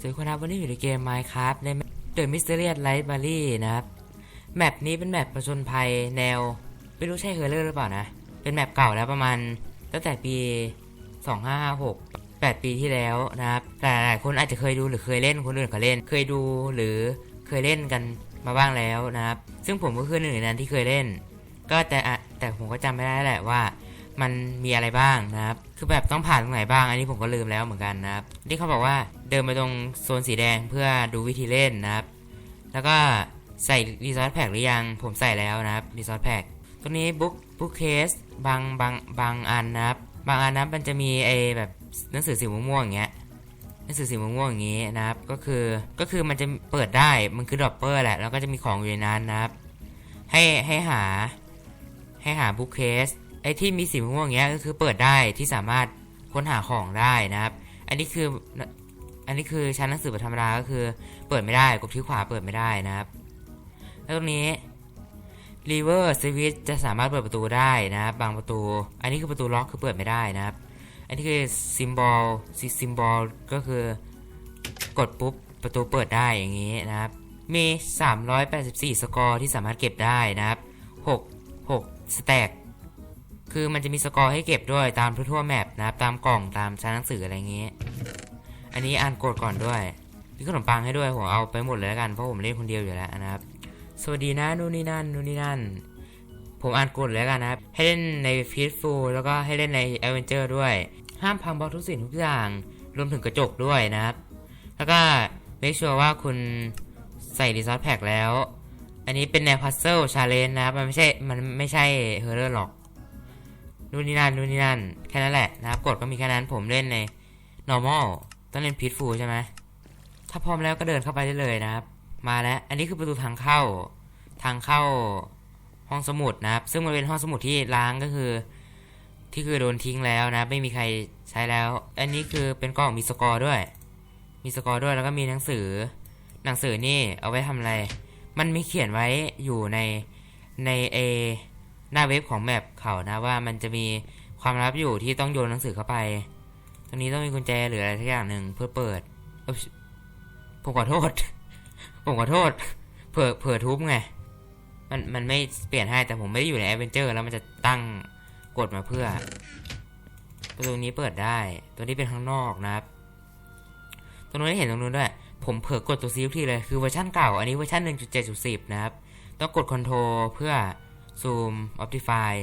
สวัสดีครับวันนี้อยู่ในเกม Minecraft ใน The Mysterious Library นะครับ แมปนี้เป็นแมปประชนภัยแนว ไม่รู้ใช่เฮอร์เรอร์หรือเปล่านะ เป็นแมปเก่าแล้วประมาณ ตั้งแต่ปี 2556 8 ปีที่แล้วนะครับแต่หลายคนอาจจะเคยดูหรือเคยเล่นคนอื่นเขาเล่น เคยดูหรือเคยเล่นกันมาบ้างแล้วนะครับ ซึ่งผมก็คือหนึ่งในนั้นที่เคยเล่น ก็แต่แต่ผมก็จำไม่ได้แหละว่า มันมีอะไรบ้างนะครับ คือแบบต้องผ่านตรงไหนบ้าง อันนี้ผมก็ลืมแล้วเหมือนกันนะครับ ที่เขาบอกว่าเดินไปตรงโซนสีแดงเพื่อดูวิธีเล่นนะครับ แล้วก็ใส่รีซอสแพ็กหรือยัง ผมใส่แล้วนะครับรีซอสแพ็กตรงนี้บุ๊กบุ๊กเคสบางบางบางอันนะครับ บางอันนะมันจะมีไอแบบหนังสือสีม่วงๆอย่างเงี้ยหนังสือสีม่วงๆอย่างงี้นะครับ ก็คือก็คือมันจะเปิดได้มันคือดรอปเปอร์แหละแล้วก็จะมีของอยู่ในนั้นนะครับ ให้ให้หาให้หาบุ๊กเคส ไอ้ที่มีสีม่วงอย่างเงี้ยก็คือเปิดได้ที่สามารถค้นหาของได้นะครับ อันนี้คืออันนี้คือชั้นหนังสือธรรมดาก็คือ เปิดไม่ได้กดที่ขวาเปิดไม่ได้นะครับ แล้วตรงนี้ lever switch จะสามารถเปิดประตูได้นะครับ บางประตู อันนี้คือประตูล็อกคือเปิดไม่ได้นะครับ อันนี้คือ symbol symbol ก็คือกดปุ๊บประตูเปิดได้อย่างนี้นะครับ มี 384 สกอร์ที่สามารถเก็บได้นะครับ 6 6 สแต็ก คือมันจะมีสกอร์ให้เก็บด้วยตามทั่วแมปนะครับตามกล่องตามชั้นหนังสืออะไรอย่างนี้อันนี้อ่านกดก่อนด้วยมีขนมปังให้ด้วยผมเอาไปหมดเลยแล้วกันเพราะผมเล่นคนเดียวอยู่แล้วนะครับ สวัสดีนะนู่นนี่นั่นนู่นนี่นั่น ผมอ่านกดเลยแล้วกันนะครับให้เล่นในพีทฟูแล้วก็ให้เล่นในแอเวนเจอร์ด้วย ห้ามพังบล็อกทุกสิ่งทุกอย่าง รวมถึงกระจกด้วยนะครับ แล้วก็เมคชัวร์ว่าคุณใส่รีซอสแพ็กแล้ว อันนี้เป็นแนวพัซเซิลชาเลนจ์นะครับมันไม่ใช่มันไม่ใช่เฮอร์เรอร์หรอก นู่นนี่นั่นนู่นนี่นั่นแค่นั้นแหละนะครับกฎก็มีแค่นั้นผมเล่นใน normal ต้องเล่น peaceful ใช่ไหมถ้าพร้อมแล้วก็เดินเข้าไปได้เลยนะครับ มาแล้วอันนี้คือประตูทางเข้า ทางเข้าห้องสมุดนะครับ ซึ่งมันเป็นห้องสมุดที่ล้างก็คือ ที่คือโดนทิ้งแล้วนะไม่มีใครใช้แล้ว อันนี้คือเป็นกล่องมีสกอร์ด้วย มีสกอร์ด้วยแล้วก็มีหนังสือ หนังสือนี่เอาไว้ทำอะไร มันมีเขียนไว้อยู่ในในเอ หน้าเว็บของแมปเขานะว่ามันจะมีความลับอยู่ที่ต้องโยนหนังสือเข้าไป ตรงนี้ต้องมีกุญแจหรืออะไรสักอย่างหนึ่งเพื่อเปิดผมขอโทษ ผมขอโทษ เผื่อเผื่อทุบไง มันมันไม่เปลี่ยนให้แต่ผมไม่ได้อยู่ในแอดเวนเจอร์แล้วมันจะตั้งกดมาเพื่อ ประตูนี้เปิดได้ ตัวนี้เป็นข้างนอกนะครับ ตรงนู้นเห็นตรงนู้นด้วย ผมเผลอกดตัวซีทุกทีเลย คือเวอร์ชันเก่า อันนี้เวอร์ชัน1.7.10 นะครับ ต้องกดคอนโทรเพื่อ ซูม Optify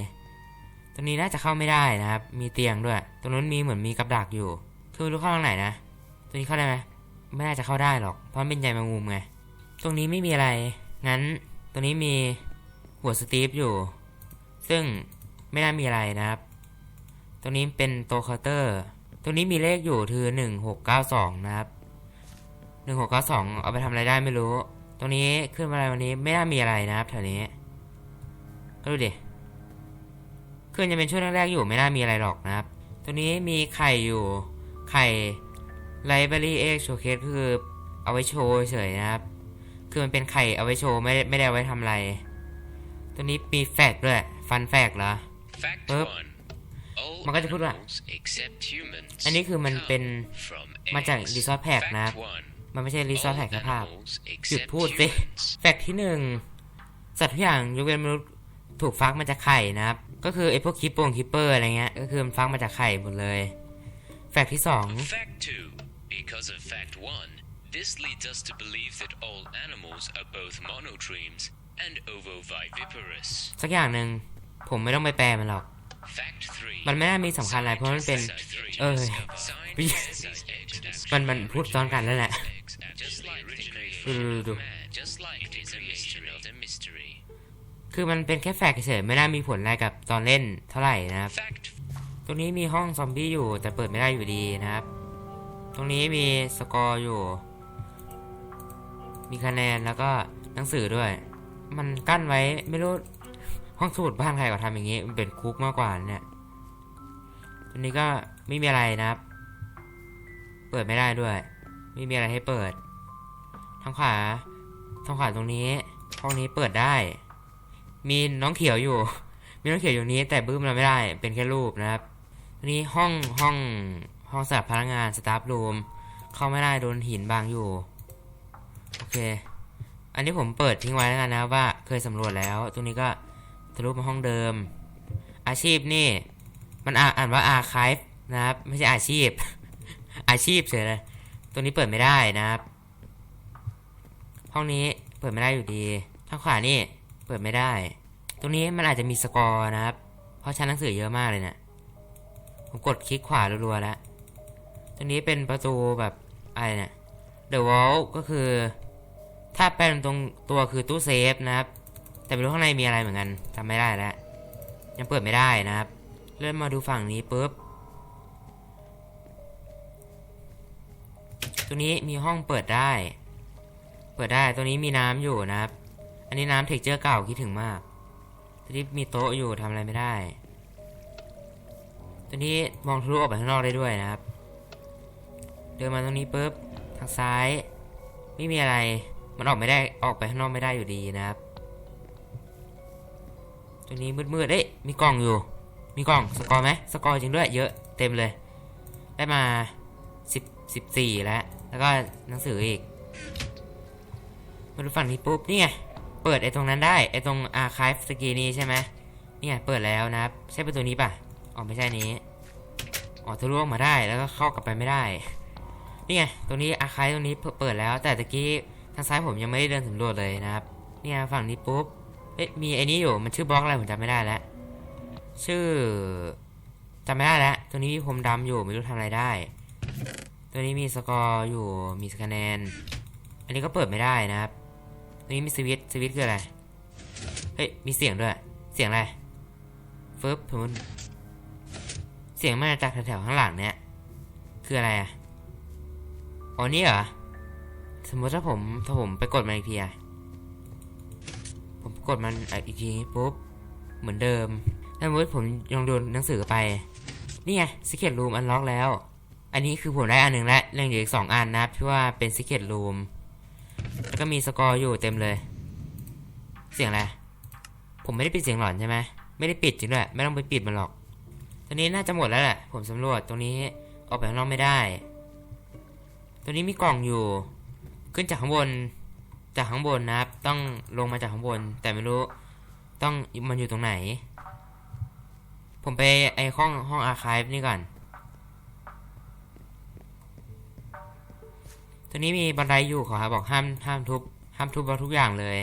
ตรงนี้น่าจะเข้าไม่ได้นะครับ มีเตียงด้วย ตรงนู้นมีเหมือนมีกับดักอยู่ คือไม่รู้เข้าทางไหนนะ ตรงนี้เข้าได้ไหมไม่น่าจะเข้าได้หรอก เพราะมันเป็นใยแมงมุมไง ตรงนี้ไม่มีอะไร งั้น ตรงนี้มีหัวสตีฟอยู่ ซึ่งไม่น่ามีอะไรนะครับ ตรงนี้เป็นโตเคาน์เตอร์ ตรงนี้มีเลขอยู่คือหนึ่งหกเก้าสองนะครับหนึ่งหกเก้าสองเอาไปทำอะไรได้ไม่รู้ ตรงนี้ขึ้นมาอะไรวันนี้ไม่น่ามีอะไรนะครับแถวนี้ ดูดิเครื่องจะเป็นช่วงแรกๆอยู่ไม่น่ามีอะไรหรอกนะครับ ตัวนี้มีไข่อยู่ไข่ไลบรารีเอ็กโชว์เคสคือเอาไว้โชว์เฉยๆนะครับ คือมันเป็นไข่เอาไว้โชว์ไม่ได้ไม่ได้เอาไว้ทำอะไร ตัวนี้มีแฟกต์ด้วย ฟันแฟกต์เหรอ Fact ปึ๊บ one. All มันก็จะพูดว่า animals except humans อันนี้คือมันเป็น come from มาจาก eggs. รีซอสแพ็ก Fact นะครับ one. มันไม่ใช่รีซอส All แพ็กแค่ภาพ animals หยุด except พูดสิ humans แฟกต์ที่หนึ่งสัตว์ทุกอย่างยกเว้นมนุษย์ ถูกฟักมาจากไข่นะครับ ก็คือไอ้พวกคิปโปงคิปเปอร์อะไรเงี้ย ก็คือมันฟักมาจากไข่หมดเลย แฟกต์ที่สอง Fact two. Because of fact one, this leads us to believe that all animals are both monotremes and ovoviviparous. สักอย่างหนึ่งผมไม่ต้องไปแปลมันหรอก Fact three. มันไม่น่ามีสำคัญอะไรเพราะมันเป็น Scientists เออ discover- Scientists eggs มันมันพูดซ้อนกันแล้วแหละ eggs just like the ดูดู creation ดู คือมันเป็นแค่แฟกต์เฉยไม่น่ามีผลอะไรกับตอนเล่นเท่าไหร่นะครับ ตรงนี้มีห้องซอมบี้อยู่แต่เปิดไม่ได้อยู่ดีนะครับ ตรงนี้มีสกอร์อยู่ มีคะแนนแล้วก็หนังสือด้วย มันกั้นไว้ไม่รู้ห้องสมุดบ้านใครก็ทำอย่างนี้มันเป็นคุกมากกว่าเนี่ยตรงนี้ก็ไม่มีอะไรนะครับ เปิดไม่ได้ด้วย ไม่มีอะไรให้เปิดทางขวาทางขวาตรงนี้ห้องนี้เปิดได้ มีน้องเขียวอยู่ มีน้องเขียวอยู่นี้ แต่บึ้มเราไม่ได้ เป็นแค่รูปนะครับนี้ห้องห้องห้องสำหรับพนักงานสตาฟรูมเข้าไม่ได้โดนหินบางอยู่ โอเค อันนี้ผมเปิดทิ้งไว้แล้วกันนะว่าเคยสำรวจแล้ว ตรงนี้ก็ทะลุมาห้องเดิม อาชีพนี่มันอ่านว่าอาคายนะครับ ไม่ใช่อาชีพ อาชีพเฉยเลยตัวนี้เปิดไม่ได้นะครับ ห้องนี้เปิดไม่ได้อยู่ดีทางขวานี่ เปิดไม่ได้ ตรงนี้มันอาจจะมีสกอร์นะครับ เพราะชั้นหนังสือเยอะมากเลยเนะี่ย ผมกดคลิกขวารัวๆแล้ว ตรงนี้เป็นประตูแบบอะไรเนี่ย The Wall ก็คือ ถ้าเป็นตรงตัวคือตู้เซฟนะครับ แต่ไม่รู้ข้างในมีอะไรเหมือนกันจำไม่ได้แล้ว ยังเปิดไม่ได้นะครับ เริ่มมาดูฝั่งนี้ปุ๊บตัวนี้มีห้องเปิดได้ เปิดได้ ตัวนี้มีน้ำอยู่นะครับ อันนี้น้ำเท็กเจอร์เก่าคิดถึงมากตัวนี้มีโต๊ะอยู่ทำอะไรไม่ได้ตัวนี้มองทะลุออกไปข้างนอกได้ด้วยนะครับ เดินมาตรงนี้ปุ๊บทางซ้าย ไม่มีอะไรมันออกไม่ได้ออกไปข้างนอกไม่ได้อยู่ดีนะครับตัวนี้มืดๆเอ้ยมีกล่องอยู่ มีกล่องสกอร์ไหมสกอร์จริงด้วยเยอะเต็มเลย ได้มาสิบสิบสี่แล้วแล้วก็หนังสืออีกมาดูฝั่งนี้ปุ๊บนี่ไง เปิดไอ้ตรงนั้นได้ไอ้ตรงอาคายสกีนี้ใช่ไหมเนี่ยเปิดแล้วนะครับ ใช่ประตูนี้ป่ะอ๋อไม่ใช่นี้อ๋อทะลุออกมาได้แล้วก็เข้ากลับไปไม่ได้นี่ไงตรงนี้อาคายตรงนี้เปิดแล้ว แต่ตะกี้ทางซ้ายผมยังไม่ได้เดินสำรวจเลยนะครับเนี่ยฝั่งนี้ปุ๊บเอ๊ะมีไอ้นี้อยู่มันชื่อบล็อกอะไรผมจำไม่ได้แล้วชื่อจำไม่ได้แล้วตัวนี้มีผมดำอยู่ไม่รู้ทำอะไรได้ ตัวนี้มีสกอร์อยู่มีคะแนนอันนี้ก็เปิดไม่ได้นะครับ ตัวนี้มีสวิตสวิตคืออะไร เฮ้ย มีเสียงด้วย เสียงอะไรเฟึบสมมติเสียงมาจากแถวๆข้างหลังเนี่ย คืออะไรอะอ๋อนี่เหรอ สมมติถ้าผมถ้าผมไปกดมันอีกทีอะผมกดมันอีกทีปุ๊บ เหมือนเดิมถ้าสมมติผมลองโดนหนังสือไป นี่ไง Secret Room อันล็อกแล้ว อันนี้คือผมได้อันหนึ่งแล้วยังเหลืออีกสองอันนะครับที่ว่าเป็น Secret Room แล้วก็มีสกอร์อยู่เต็มเลย เสียงอะไร ผมไม่ได้ปิดเสียงหลอนใช่ไหมไม่ได้ปิดจริงด้วย ไม่ต้องไปปิดมันหรอก ตอนนี้น่าจะหมดแล้วแหละ ผมสำรวจตรงนี้ออกไปข้างนอกไม่ได้ ตัวนี้มีกล่องอยู่ ขึ้นจากข้างบน จากข้างบนนะครับ ต้องลงมาจากข้างบน แต่ไม่รู้ ต้องมันอยู่ตรงไหน ผมไปไอห้องห้องอาร์คายนี่ก่อน ตัวนี้มีบันไดอยู่ขอครับบอกห้ามห้ามทุบห้ามทุบเอาทุกอย่างเลย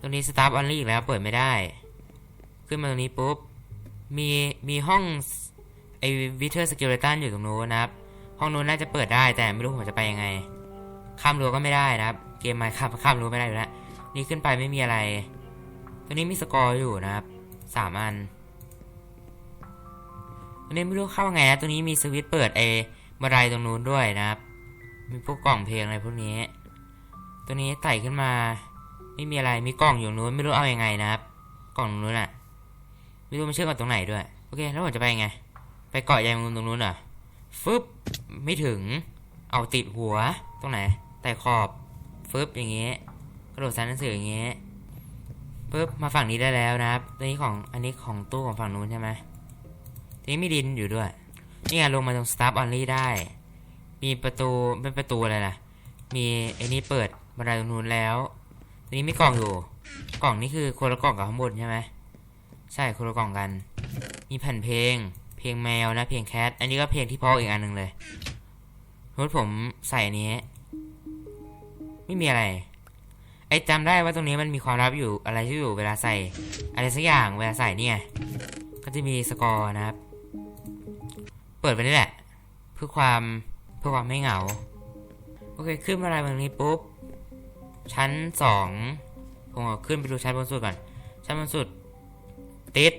ตัวนี้สตาร์ o อ l ลี่อีกแล้วเปิดไม่ได้ ขึ้นมาตรงนี้ปุ๊บ มีมีห้องไอวิเทอร์สกิลเลตันอยู่ตรงนู้นนะครับ ห้องนู้นน่าจะเปิดได้แต่ไม่รู้ผมจะไปยังไง ข้ามรั้วก็ไม่ได้นะครับ เกมมาข้ามข้ามรั้วไม่ได้อยู่แล้วนี่ขึ้นไปไม่มีอะไรตัวนี้มีสกอร์อยู่นะครับสามอันตัวนี้ไม่รู้เข้าไงนะตัวนี้มีสวิตช์เปิดไอบันไดตรงนู้นด้วยนะครับ มีพวกกล่องเพลงอะไรพวกนี้ ตัวนี้ไต่ขึ้นมา ไม่มีอะไร มีกล่องอยู่นู้น ไม่รู้เอาอยัางไงนะครับ กล่องนู้นอะไม่รู้มันเชื่อมกับตรงไหนด้วย โอเค แล้วผมจะไปยังไง ไปเกาะยายมุมตรงนู้นเหรอ ฟึบ ไม่ถึง เอาติดหัว ตรงไหน ไต่ขอบ ฟึบอย่างเงี้ย กระโดดซันหนังสืออย่างเงี้ยปึ๊บ มาฝั่งนี้ได้แล้วนะครับ ตัวนี้ของ อันนี้ของตู้ของฝั่งนู้นใช่ไหมทีนี้มีดินอยู่ด้วย นี่ไงลงมาตรง Start Only ได้ มีประตูเป็นประตูอะไรล่ะมีไอ้นี่เปิดบันไดตรงนู้นแล้วทีนี้มีกล่องอยู่ กล่องนี้คือคนละกล่องกับข้างบนใช่ไหมใช่คนละกล่องกัน มีแผ่นเพลง เพลงแมวนะเพลงแคทอันนี้ก็เพลงที่พ่ออีกอันหนึ่งเลยรถผมใส่อันนี้ ไม่มีอะไร ไอ้จำได้ว่าตรงนี้มันมีความลับอยู่อะไรที่อยู่เวลาใส่ อะไรสักอย่างเวลาใส่เนี่ยก็จะมีสกอร์นะครับ เปิดไปนี่แหละ เพื่อความ พื่อความไม่เหงา โอเค ขึ้นมาอะไรตรงนี้ปุ๊บ ชั้นสองผมเอขึ้นไปดูชั้นบนสุดก่อน ชั้นบนสุด ติด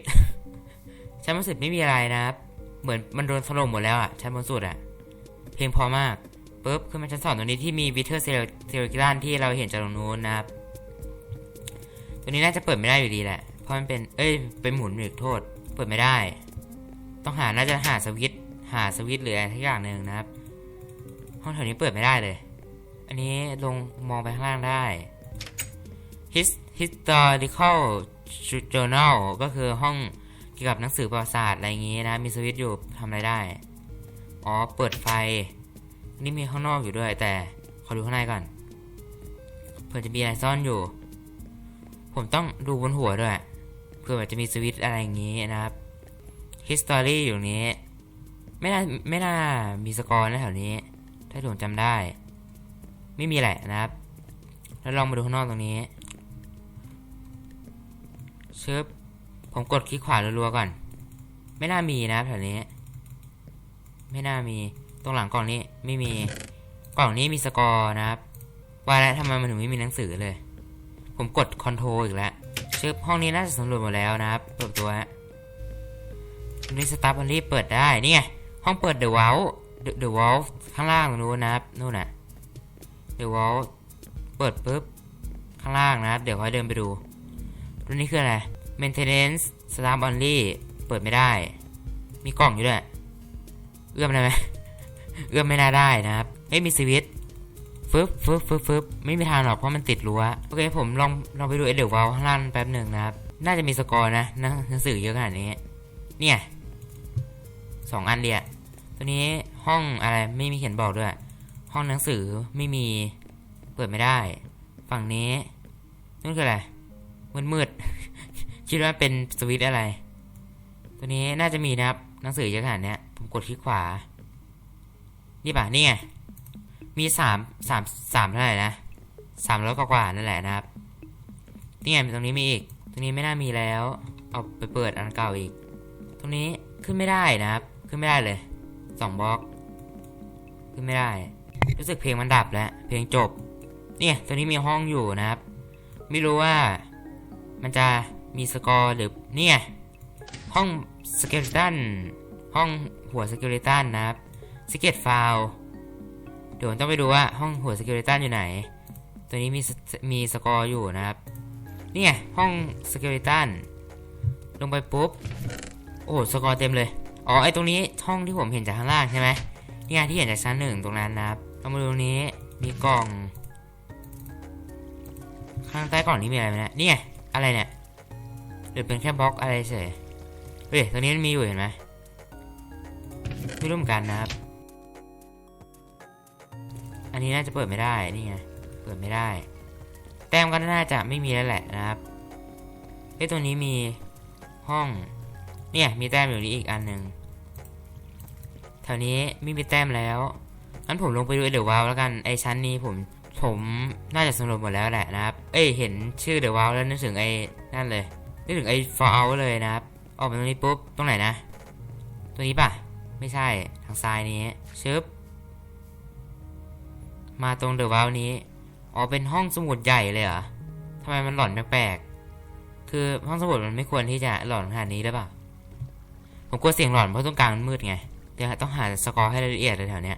ชั้นบนสุดไม่มีอะไรนะครับ เหมือนมันโดนถล่มหมดแล้วอะชั้นบนสุดอะเพลงพอมากปุ๊บขึ้นมาชั้นสองตรงนี้ที่มีวิเทอร์เซลเซลกิลันที่เราเห็นจากตรงนู้นนะครับ ตัวนี้น่าจะเปิดไม่ได้อยู่ดีแหละ เพราะมันเป็น เอ้ย เป็นหมุนหรือโทษ เปิดไม่ได้ ต้องหา น่าจะหาสวิต หาสวิตหรืออะไรทักอย่างหนึ่งนะครับ ห้องแถวนี้เปิดไม่ได้เลย อันนี้ลงมองไปข้างล่างได้ His historical journal ก็คือห้องเกี่ยวกับหนังสือประวัติศาสตร์อะไรอย่างงี้นะ มีสวิตช์อยู่ทำอะไรได้ อ๋อ เปิดไฟ นี่มีข้างนอกอยู่ด้วย แต่ขอดูข้างในก่อน เผื่อจะมีอะไรซ่อนอยู่ ผมต้องดูบนหัวด้วย เผื่อจะมีสวิตช์อะไรอย่างนี้นะครับ history อยู่นี้ ไม่น่า ไม่น่ามีสกอร์นะแถวนี้ ถ้าผมจำได้ ไม่มีแหละนะครับ แล้วลองมาดูข้างนอกตรงนี้ชึบผมกดคลิกขวารัวๆก่อน ไม่น่ามีนะแถวนี้ ไม่น่ามีตรงหลังกล่องนี้ไม่มีกล่องนี้มีสกอร์นะครับ ว่าแล้วทำไมมันถึงไม่มีหนังสือเลย ผมกดคอนโทรลอีกแล้วชึบห้องนี้น่าจะสำรวจหมดแล้วนะครับเปิดตัวฮะรงนี้สตาร์บันรีเปิดได้นี่ไงห้องเปิดเดอะวล เดอะว l ลข้างล่างนู้นนะครับนู่นน่ะเดอะว l ลเปิดปุ๊บ ข้างล่างนะครับ เดี๋ยวค่อยเดินไปดูตรงนี้คืออะไร maintenance staff only เปิดไม่ได้ มีกล่องอยู่ด้วย เอื้อมได้ไหม เอื้อมไม่น่าได้นะครับไม่มีสวิตช์ฟึบฟึบฟึบฟึบไม่มีทางหรอกเพราะมันติดรั้ว โอเคผมลองลองไปดูไอเดอร์วาลข้างล่างแป๊บหนึ่งนะครับ น่าจะมีสกอร์นะหนังหนังสือเยอะขนาดนี้ เนี่ยสองอันเดีย ตัวนี้ห้องอะไรไม่มีเขียนบอกด้วย ห้องหนังสือไม่มีเปิดไม่ได้ ฝั่งนี้นั่นคืออะไรมืดมืดๆคิดว่าเป็นสวิตอะไร ตัวนี้น่าจะมีนะครับหนังสือเยอะขนาดเนี้ยผมกดคลิกขวา นี่ป่ะนี่ไงมีสามสามสามเท่าไหร่นะสามร้อยกว่าๆนั่นแหละนะครับนี่ไงตรงนี้มีอีก ตรงนี้ไม่น่ามีแล้ว เอาไปเปิดอันเก่าอีก ตรงนี้ขึ้นไม่ได้นะครับ ขึ้นไม่ได้เลย สองบล็อกขึ้นไม่ได้ รู้สึกเพลงมันดับแล้ว เพลงจบ เนี่ยตรงนี้มีห้องอยู่นะครับ ไม่รู้ว่ามันจะมีสกอร์หรือเนี่ยห้องสเกลตันห้องหัวสเกลตันนะครับสเกตฟาวเดี๋ยวต้องไปดูว่าห้องหัวสเกลตันอยู่ไหน ตัวนี้มีมีสกอร์อยู่นะครับนี่ไงห้องสเกลตันลงไปปุ๊บ โอ้สกอร์เต็มเลย อ๋อไอตรงนี้ห้องที่ผมเห็นจากข้างล่างใช่ไหมนี่ไงที่เห็นจากชั้นหนึ่งตรงนั้นนะครับเรามาดูตรงนี้มีกล่อง ข้างใต้กล่องนี้มีอะไรไหมเนี่ยนี่ไงอะไรเนี่ยหรือเป็นแค่บล็อกอะไรเฉยเฮ้ยตรงนี้มันมีอยู่เห็นไหมไม่รู้เหมือนกันนะครับ อันนี้น่าจะเปิดไม่ได้นี่ไงเปิดไม่ได้ แต้มก็น่าจะไม่มีแล้วแหละนะครับเฮ้ยตัวนี้มีห้อง เนี่ยมีแต้มอยู่นี้อีกอันหนึ่งแถวนี้ไม่มีแต้มแล้วงั้นผมลงไปดูเดอะวาวแล้วกันไอชั้นนี้ผมผมน่าจะสำรวจหมดแล้วแหละนะครับ เอ้ยเห็นชื่อเดอะวาวแล้วนึกถึงไอ้นั่นเลยนึกถึงไอ้ฟอลเลยนะครับ ออกมาตรงนี้ปุ๊บตรงไหนนะ ตัวนี้ป่ะ ไม่ใช่ทางซ้ายนี้ชึบมาตรงเดอะวาวนี้อ๋อเป็นห้องสมุดใหญ่เลยเหรอทำไมมันหลอนแปลกๆคือห้องสมุดมันไม่ควรที่จะหลอนขนาดนี้หรือเปล่า ผมกลัวเสียงหลอนเพราะตรงกลางมันมืดไง เดี๋ยวต้องหาสกอร์ให้ละเอียดเลยแถวเนี้ย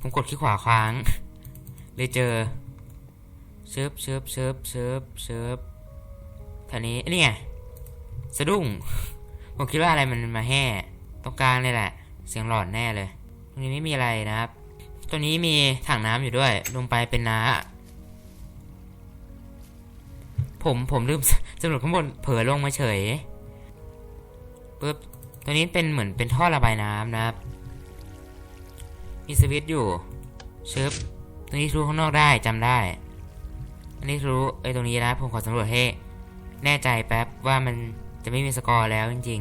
ผมกดขี้ขวาค้าง เลยเจอเชิบเชิบเชิบเชิบเชิบแถวนี้นี่ไงสะดุ้ง ผมคิดว่าอะไรมันมาแห่ตรงกลางเลยแหละ เสียงหลอนแน่เลย ตรงนี้ไม่มีอะไรนะครับ ตัวนี้มีถังน้ำอยู่ด้วย ลงไปเป็นน้า ผมผมลืมสำรวจข้างบนเผลอลงมาเฉย ปุ๊บตัวนี้เป็นเหมือนเป็นท่อระบายน้ำนะครับ มีสวิตช์อยู่ชึบตัวนี้ทะลุข้างนอกได้จำได้ อันนี้ทะลุไอ้ตรงนี้นะผมขอสำรวจให้แน่ใจแป๊บว่ามันจะไม่มีสกอร์แล้วจริง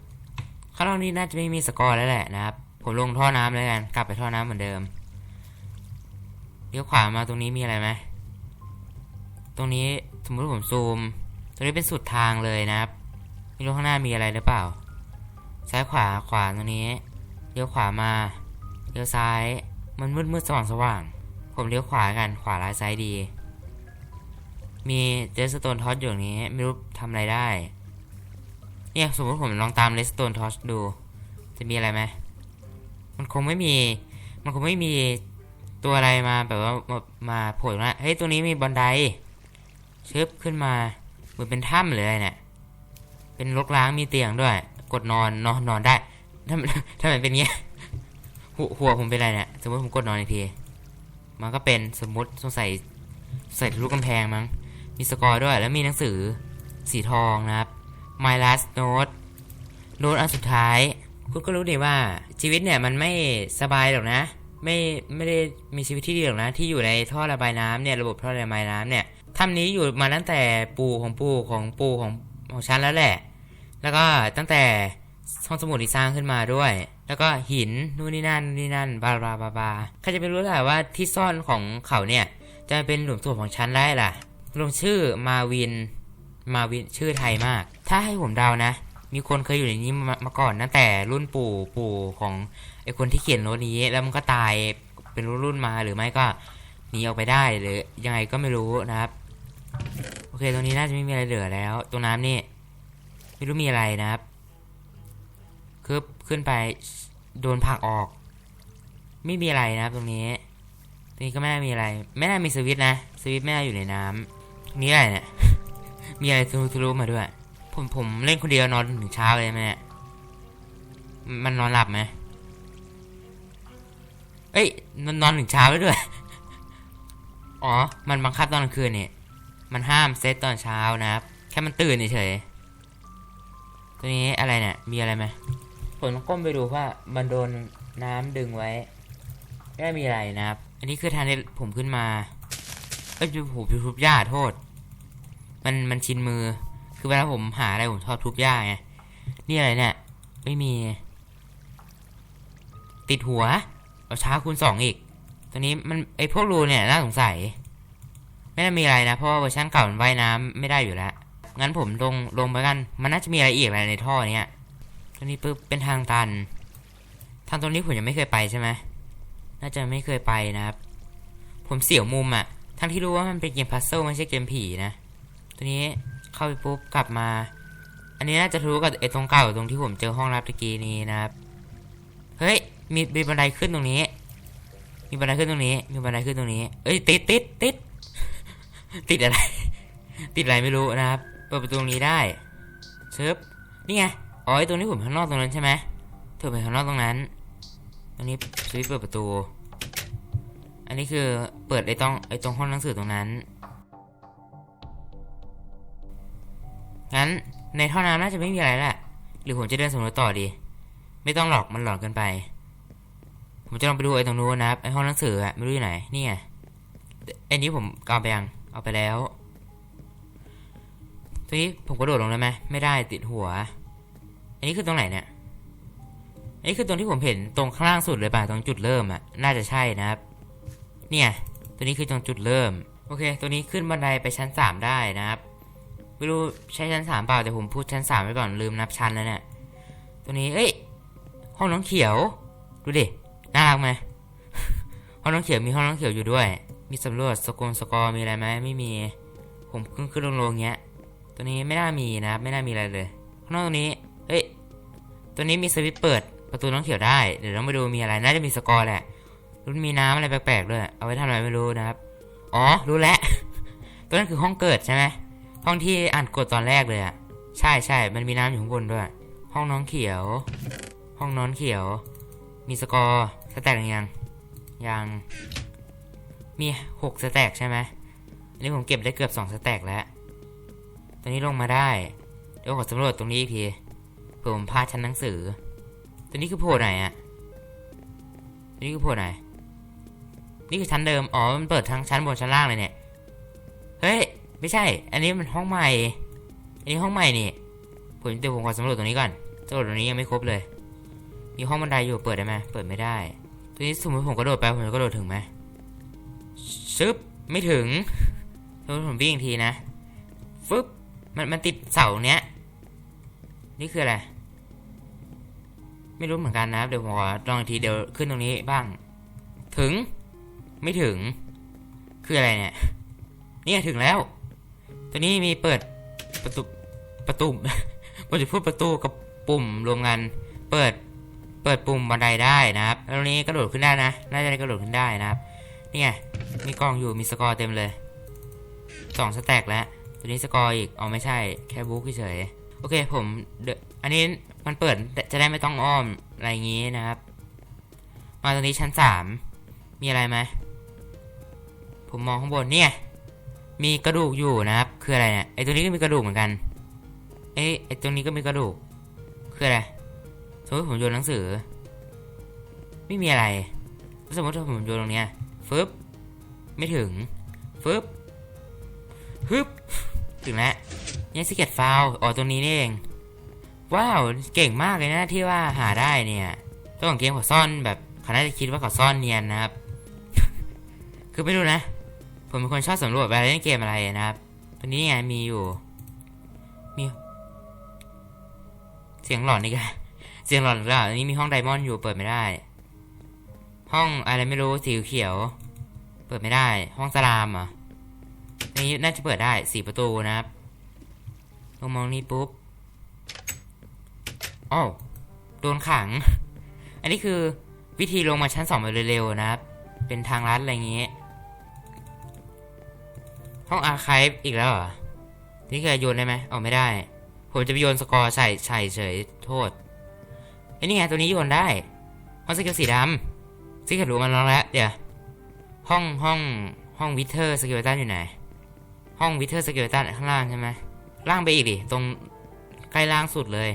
ๆข้างนอกนี้น่าจะไม่มีสกอร์แล้วแหละนะครับ ผมลงท่อน้ำแล้วกันกลับไปท่อน้ำเหมือนเดิมเลี้ยวขวามาตรงนี้มีอะไรไหมตรงนี้สมมติผมซูม ตรงนี้เป็นสุดทางเลยนะครับไม่รู้ข้างหน้ามีอะไรหรือเปล่า ซ้ายขวาขวาตรงนี้เลี้ยวขวามาเลี้ยวซ้าย มันมืดมืดสว่างสว่าง ผมเลี้ยวขวากันขวาร้ายซ้ายดี มีเจสโตนทอสอยู่ตรงนี้ไม่รู้ทำอะไรได้ เนี่ยสมมติผมลองตามเลสโตนทอสดู จะมีอะไรไหมมันคงไม่มี มันคงไม่มีตัวอะไรมาแบบว่ามามาโผล่นะเฮ้ยตัวนี้มีบันไดชึบขึ้นมา มือนเป็นถ้ำเลยเนี่ย เป็นรกร้างมีเตียงด้วย กดนอนนอนนอนได้ทำไมทำไมเป็นเงี้ยหัวหัวผมเป็นอะไรเนี่ยสมมติผมกดนอนอีกทีมันก็เป็นสมมติสงสัยใส่ลุกำแพงมั้ง มีสกอร์ด้วย แล้วมีหนังสือสีทองนะครับ My last note โน้ตอันสุดท้าย คุณก็รู้ดีว่าชีวิตเนี่ยมันไม่สบายหรอกนะ ไม่ไม่ได้มีชีวิตที่ดีหรอกนะ ที่อยู่ในท่อระบายน้ำเนี่ยระบบท่อระบายน้ำเนี่ย ถ้ำนี้อยู่มาตั้งแต่ปู่ของปู่ของปู่ของของฉันแล้วแหละ แล้วก็ตั้งแต่ห้องสมุดที่สร้างขึ้นมาด้วย แล้วก็หินนู่นนี่นั่นนี่นั่นบาบาบาบาใครจะไปรู้ล่ะว่าที่ซ่อนของเขาเนี่ย จะเป็นหลุมศพของฉันได้ล่ะ ลงชื่อมาวิน มาวินชื่อไทยมาก ถ้าให้ผมเดานะ มีคนเคยอยู่ในนี้มามาก่อนตั้งแต่รุ่นปู่ปู่ของไอคนที่เขียนโน้ตนี้แล้วมันก็ตายเป็นรุ่นรุ่นมาหรือไม่ก็หนีออกไปได้หรือยังไงก็ไม่รู้นะครับ โอเคตรงนี้น่าจะไม่มีอะไรเหลือแล้ว ตรงน้ำนี่ไม่รู้มีอะไรนะครับคืบขึ้นไปโดนผักออก ไม่มีอะไรนะครับตรงนี้ ตรงนี้ก็ไม่น่ามีอะไร ไม่น่ามีสวิตนะสวิตไม่น่าอยู่ในน้ำตรงนี้อะไรเนี่ย มีอะไรทะลุทะลุมาด้วย ผมผมเล่นคนเดียวนอนถึงเช้าเลยไหมเนี่ยมันนอนหลับไหมเอ้ยนอนนอนถึงเช้าได้ด้วย อ๋อ มันบังคับตอนกลางคืนเนี่ย มันห้ามเซตตอนเช้านะครับ แค่มันตื่นเฉยตัวนี้อะไรเนี่ย มีอะไรไหมผมก้มไปดูว่ามันโดนน้ำดึงไว้ ไม่ได้มีอะไรนะครับ อันนี้คือทางที่ผมขึ้นมา เอ้ยผมทุบหญ้าโทษ มันมันชินมือ คือเวลาผมหาอะไรผมชอบทุบหญ้าไง นี่อะไรเนี่ย ไม่มี ติดหัว เอาช้าคูณสองอีก ตัวนี้มันไอพวกรูเนี่ยน่าสงสัย ไม่น่ามีอะไรนะ เพราะว่าเวอร์ชันเก่ามันว่ายน้ำไม่ได้อยู่แล้ว งั้นผมลงลงไปกัน มันน่าจะมีอะไรอีกอะไรในท่อเนี้ยตัวนี้ปึ๊บเป็นทางตัน ทางตรงนี้ผมยังไม่เคยไปใช่ไหมน่าจะไม่เคยไปนะครับ ผมเสียวมุมอะทั้งที่รู้ว่ามันเป็นเกมพัซเซิลไม่ใช่เกมผีนะ ตัวนี้เข้าไปปุ๊บกลับมา อันนี้น่าจะทะลุกับไอ้ตรงเก่าตรงที่ผมเจอห้องลับตะกี้นี้นะครับ เฮ้ยมีมีบันไดขึ้นตรงนี้ มีบันไดขึ้นตรงนี้ มีบันไดขึ้นตรงนี้ เอ้ยติดติดติด ติดอะไร ติดอะไรไม่รู้นะครับ เปิดประตูนี้ได้เชิบนี่ไง อ๋อไอ้ตรงนี้ผมข้างนอกตรงนั้นใช่ไหมเธอไปข้างนอกตรงนั้นตรงนี้สวิตเปิดประตู อันนี้คือเปิดไอ้ตรงไอ้ตรงห้องหนังสือตรงนั้น งั้นในท่อน้ำน่าจะไม่มีอะไรแหละ หรือผมจะเดินสำรวจต่อดี ไม่ต้องหรอกมันหลอนเกินไป ผมจะลองไปดูไอ้ตรงนู้นนะครับไอ้ห้องหนังสืออะไม่รู้อยู่ไหน นี่ไงไอ้นี้ผมเอาไปยัง เอาไปแล้วตัวนี้ผมกระโดดลงได้ไหมไม่ได้ติดหัว อันนี้คือตรงไหนเนี่ย อันนี้คือตรงที่ผมเห็นตรงข้างล่างสุดเลยป่ะตรงจุดเริ่มอะน่าจะใช่นะครับ เนี่ยตัวนี้คือตรงจุดเริ่ม โอเค ตัวนี้ขึ้นบันไดไปชั้นสามได้นะครับไม่รู้ใช่ชั้นสามเปล่าแต่ผมพูดชั้นสามไว้ก่อนลืมนับชั้นแล้วเนี่ยตัวนี้เอ้ยห้องน้องเขียว ดูดิน่ารักไหมห้องน้องเขียวมีห้องน้องเขียวอยู่ด้วย มีสำรวจสกงสกอร์มีอะไรไหมไม่มี ผมขึ้นขึ้นลงลงเงี้ย ตัวนี้ไม่น่ามีนะครับไม่น่ามีอะไรเลยข้างนอกตรงนี้เอ้ย ตัวนี้มีสวิตช์เปิดประตูน้องเขียวได้ เดี๋ยวต้องไปดูมีอะไร น่าจะมีสกอร์แหละ รุ่นมีน้ำอะไรแปลกๆด้วย เอาไว้ทำอะไรไม่รู้นะครับ อ๋อ รู้แล้ว ตัวนั้นคือห้องเกิดใช่ไหมห้องที่อ่านกดตอนแรกเลยอะใช่ใช่ มันมีน้ำอยู่ข้างบนด้วย ห้องน้องเขียว ห้องน้อนเขียว มีสกอร์สแต็กหรือยัง ยัง มีหกสแต็กใช่ไหมอันนี้ผมเก็บได้เกือบสองสแต็กแล้ว ตอนนี้ลงมาได้ เดี๋ยวขอสำรวจตรงนี้อีกทีเผื่อผมพลาดชั้นหนังสือ ตัวนี้คือโผล่ไหนอะตัวนี้คือโผล่ไหน นี่คือชั้นเดิม อ๋อ มันเปิดทั้งชั้นบนชั้นล่างเลยเนี่ย เฮ้ย ไม่ใช่ อันนี้มันห้องใหม่ อันนี้ห้องใหม่นี่ผมเดี๋ยวผมขอสำรวจตรงนี้ก่อนสำรวจตรงนี้ยังไม่ครบเลย มีห้องบันไดอยู่ เปิดได้ไหมเปิดไม่ได้ ตัวนี้สมมติผมกระโดดไป ผมจะกระโดดถึงไหม ชึบไม่ถึงสมมติผมวิ่งอีกทีนะฟึบมันมันติดเสาเนี้ย นี่คืออะไร ไม่รู้เหมือนกันนะครับ เดี๋ยวผมอลองอีกทีเดี๋ยวขึ้นตรงนี้บ้าง ถึง ไม่ถึง คืออะไรเนี่ย นี่ถึงแล้ว ตัวนี้มีเปิดประตูประตูผมจะพูดประตูกับปุ่มรวมกัน เปิด เปิดปุ่มบันไดได้นะครับ แล้วนี้กระโดดขึ้นได้นะ น่าจะได้กระโดดขึ้นได้นะครับ นี่ไงมีกล้องอยู่มีสกอร์เต็มเลยสองสแต็กแล้วตัวนี้สกอร์อีกเอาไม่ใช่แค่บุ๊กเฉยโอเคผมเดยวอันนี้มันเปิดจะได้ไม่ต้องอ้อมอะไรอย่างงี้นะครับ มาตรงนี้ชั้นสามมีอะไรไหมผมมองข้างบนเนี่ยมีกระดูกอยู่นะครับคืออะไรเนี่ยไอตัวนี้ก็มีกระดูกเหมือนกันเอ้ยไอตัวนี้ก็มีกระดูกคืออะไรสมมติผมโยนหนังสือ ไม่มีอะไร สมมติถ้าผมโยนตรงเนี้ย ฟึบไม่ถึงฟึบฮึบถึงแล้วยังสเก็ตฟาวอ๋อตรงนี้นี่เอง ว้าว เก่งมากเลยนะที่ว่าหาได้เนี่ยเจ้าของเกมเขาซ่อนแบบเขาน่าจะคิดว่าเขาซ่อนเนียนนะครับ คือไม่รู้นะ ผมเป็นคนชอบสำรวจเวลาเล่นเกมอะไรนะครับตัวนี้ไงมีอยู่ มี เสียงหลอนนี่กันเสียงหลอนหรือเปล่าอันนี้มีห้องไดมอนด์อยู่เปิดไม่ได้ ห้องอะไรไม่รู้สีเขียว เปิดไม่ได้ ห้องสลามอะนนี้น่าจะเปิดได้สี่ประตูนะครับลงมองนี้ปุ๊บอ้าวโดนขัง อันนี้คือวิธีลงมาชั้นสองแบบเร็วๆนะครับ เป็นทางลัดอะไรอย่างงี้ห้องอาร์คายอีกแล้วเหรอ นี่เคยโยนได้ไหมเอาไม่ได้ ผมจะไปโยนสกอร์ใส่ใส่เฉยโทษไอ้นี่ไงตัวนี้โยนได้ห้องสกิลสีดำ ซิกเกรู้มันร้องแล้ว เดี๋ยว ห้องห้องห้องวิเทอร์สกิลตันอยู่ไหน ห้องวิเทอร์สกิลตันข้างล่างใช่ไหมล่างไปอีกดิ ตรงใกล้ล่างสุดเลย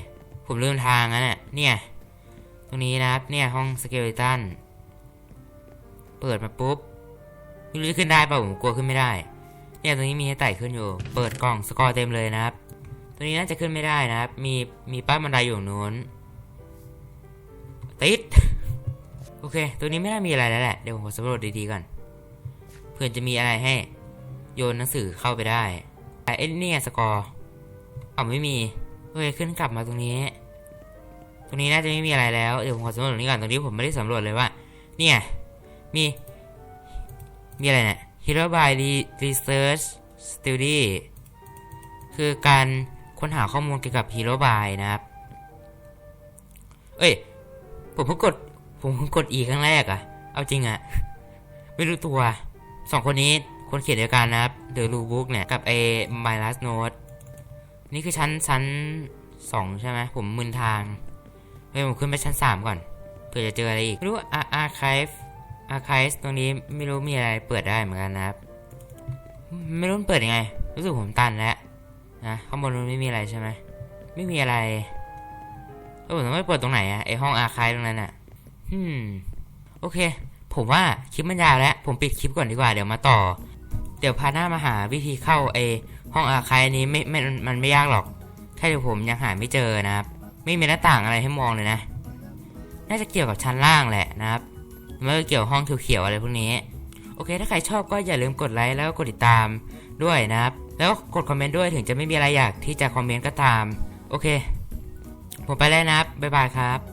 ผมลืมทางนะเนี่ยเนี่ย ตรงนี้นะครับ เนี่ยห้องสกิลตัน เปิดมาปุ๊บไม่รู้จะขึ้นได้ป่าผมกลัวขึ้นไม่ได้ เนี่ยตรงนี้มีให้ไต่ขึ้นอยู่ เปิดกล่องสกอร์เต็มเลยนะครับ ตัวนี้น่าจะขึ้นไม่ได้นะครับ มีมีป้ายบันไดอยู่นู้นติด โอเค ตัวนี้ไม่น่ามีอะไรแล้วแหละ เดี๋ยวผมขอสำรวจดีๆก่อน เพื่อนจะมีอะไรให้ โยนหนังสือเข้าไปได้แต่เอ้ยนี่สกอร์เอาไม่มีโอเคขึ้นกลับมาตรงนี้ ตรงนี้น่าจะไม่มีอะไรแล้ว เดี๋ยวผมขอสำรวจตรงนี้ก่อน ตรงนี้ผมไม่ได้สำรวจเลยว่า เนี่ย มี มีอะไรเนี่ย Hero by Research Study คือการค้นหาข้อมูลเกี่ยวกับ Hero by นะครับ เอ้ย ผมเพิ่งกด ผมกด E ครั้งแรกอะเอาจริงอะไม่รู้ตัวสองคนนี้คนเขียนเดียวกันนะครับ The Rule Book เนี่ย กับไอ้ My Last Note นี่คือชั้นชั้นสองใช่ไหมผมมึนทางเฮ้ยผมขึ้นไปชั้นสามก่อนเผื่อจะเจออะไรอีกไม่รู้ Ar- Archive Archive ตรงนี้ไม่รู้มีอะไรเปิดได้เหมือนกันนะครับ ไม่รู้มันเปิดยังไง รู้สึกผมตันแล้วนะข้างบนมันไม่มีอะไรใช่ไหมไม่มีอะไรแล้วผมต้องไปเปิดตรงไหนอะไอห้องอาคายตรงนั้นอะ อืม โอเค ผมว่าคลิปมันยาวแล้ว ผมปิดคลิปก่อนดีกว่า เดี๋ยวมาต่อ เดี๋ยวพาหน้ามาหาวิธีเข้าไอห้องอาคายนี้ไม่ไม่มันไม่ยากหรอก แค่เดี๋ยวผมยังหาไม่เจอนะครับ ไม่มีหน้าต่างอะไรให้มองเลยนะ น่าจะเกี่ยวกับชั้นล่างแหละนะครับ ไม่ก็เกี่ยวห้องเขียวๆอะไรพวกนี้ โอเค ถ้าใครชอบก็อย่าลืมกดไลค์แล้วก็กดติดตามด้วยนะครับ แล้วก็กดคอมเมนต์ด้วยถึงจะไม่มีอะไรอยากที่จะคอมเมนต์ก็ตาม โอเค ผมไปแล้วนะครับ บ๊ายบายครับ